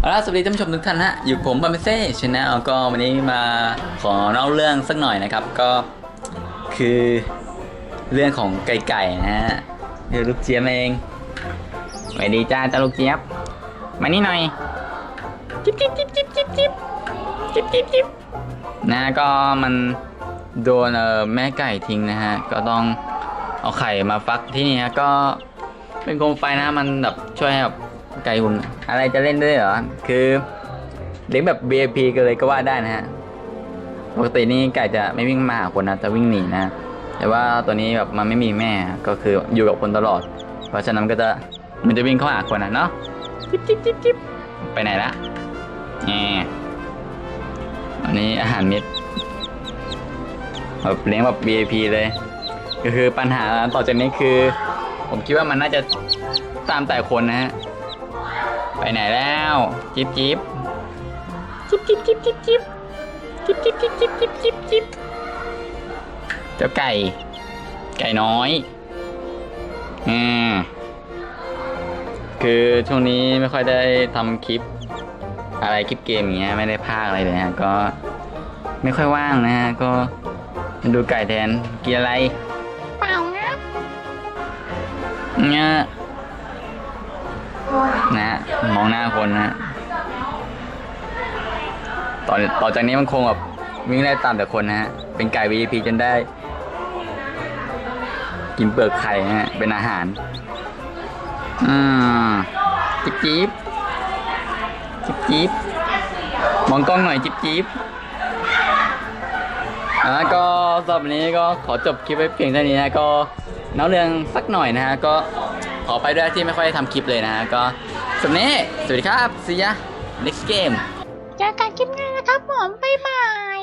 เอาล่ะสวัสดีท่านผู้ชมทุกท่านฮะอยู่ผมบาเมเซ่ชาแนลก็วันนี้มาขอเล่าเรื่องสักหน่อยนะครับก็คือเรื่องของไก่ไก่นะฮะเดี๋ยวลูกเจี๊ยบเองสวัสดีจ้าจ้าลูกเจี๊ยบมานี่หน่อยจิ๊บจิ๊บจิ๊บจิ๊บจิ๊บจิ๊บจิ๊บจิ๊บจิ๊บนะก็มันโดนเออแม่ไก่ทิ้งนะฮะก็ต้องเอาไข่มาฟักที่นี่ฮะก็เป็นโคมไฟนะมันแบบช่วยแบบไก่หุ่น อะไรจะเล่นด้วยเหรอ คือเลี้ยงแบบ VIP กันเลยก็ว่าได้นะฮะ ปกตินี่ไก่จะไม่วิ่งมาหาคนนะจะวิ่งหนีนะ แต่ว่าตัวนี้แบบมันไม่มีแม่ก็คืออยู่กับคนตลอด เพราะฉะนั้นก็จะมันจะวิ่งเข้าหาคนนะเนาะจิ๊บจิ๊บจิ๊บจิ๊บไปไหนละแงอันนี้อาหารเม็ดแบบเลี้ยงแบบ VIP เลยก็คือปัญหาต่อจากนี้คือ ผมคิดว่ามันน่าจะตามแต่คนนะฮะ ไปไหนแล้ว จิ๊บจิ๊บจิ๊บจิ๊บจิ๊บจิ๊บจิ๊บจิ๊บจิ๊บจิ๊บจิ๊บจิ๊บจิ๊บจิ๊บเจ้าไก่ ไก่น้อยอืมคือช่วงนี้ไม่ค่อยได้ทำคลิป อะไรคลิปเกมอย่างเงี้ยไม่ได้พากอะไรเลยฮะก็ไม่ค่อยว่างนะฮะก็มาดูไก่แทนกินอะไร เปล่าครับเนี่ย นะฮะมองหน้าคนนะฮะต่อต่อจากนี้มันคงแบบวิ่งไล่ตามแต่คนนะฮะเป็นไก่ VIP จนได้ กินเปลือกไข่นะฮะเป็นอาหารอืมจิ๊บจิ๊บจิ๊บจิ๊บมองกล้องหน่อยจิ๊บจิ๊บอะก็สำหรับวันนี้ก็ขอจบคลิปไว้เพียงเท่านี้นะก็เล่าเรื่องสักหน่อยนะฮะก็ อไปด้วยที่ไม่ค่อยได้ทำคลิปเลยนะก็สำหรับวันนี้สวัสดีครับซียะ next game เจอกันคลิปหน้านะครับผมบ๊ายบาย